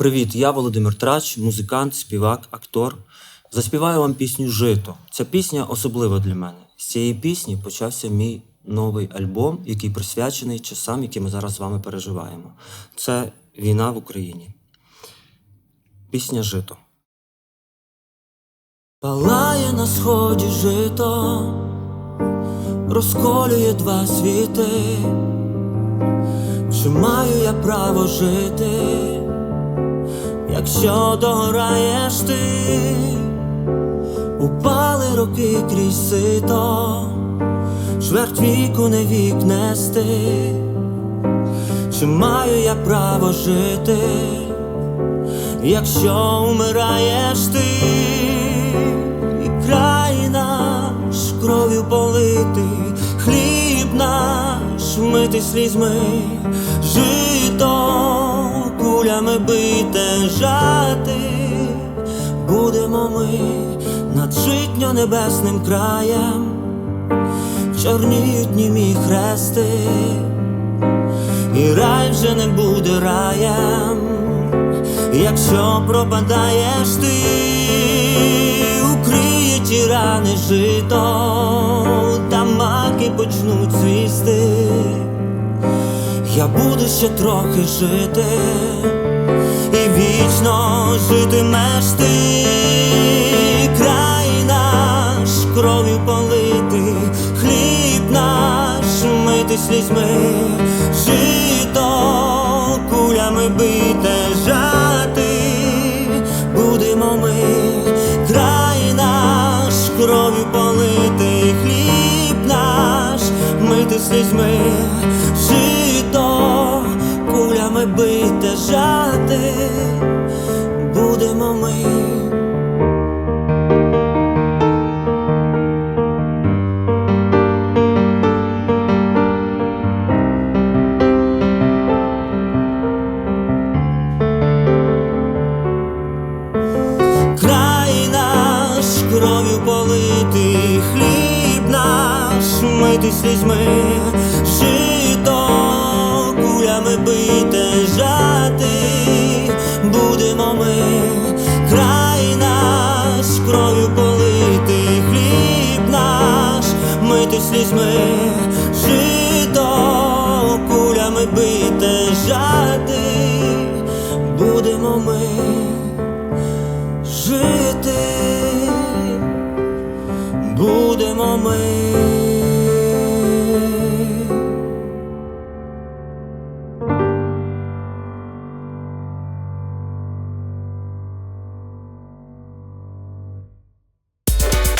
Привіт, я Володимир Трач, музикант, співак, актор. Заспіваю вам пісню Жито. Ця пісня особлива для мене. З цієї пісні почався мій новий альбом, який присвячений часам, які ми зараз з вами переживаємо. Це війна в Україні. Пісня Жито. Палає на сході жито, розколює два світи. Чи маю я право жити, якщо догораєш ти, упали роки крізь сито, чверть віку не вік нести, чи маю я право жити, якщо умираєш ти, і край наш кров'ю политий, хліб наш митий слізьми, жито кулями бите жати, будемо ми над житньо небесним краєм, чорніють німі хрести, і рай вже не буде раєм, якщо пропадаєш ти, укриє ті рани жито, та маки почнуть цвісти. Я буду ще трохи жити, і вічно житимеш ти, край наш кров'ю политий, хліб наш митий слізьми, жито кулями бите жати, будемо ми, край наш кров'ю политий, хліб наш митий слізьми, жито бите жати, будемо ми. Край наш кров'ю политий, хліб наш митий слізьми, жито кулями бите кров'ю политий, хліб наш мити слізьми, жито кулями бите жати, будемо ми жити будемо ми.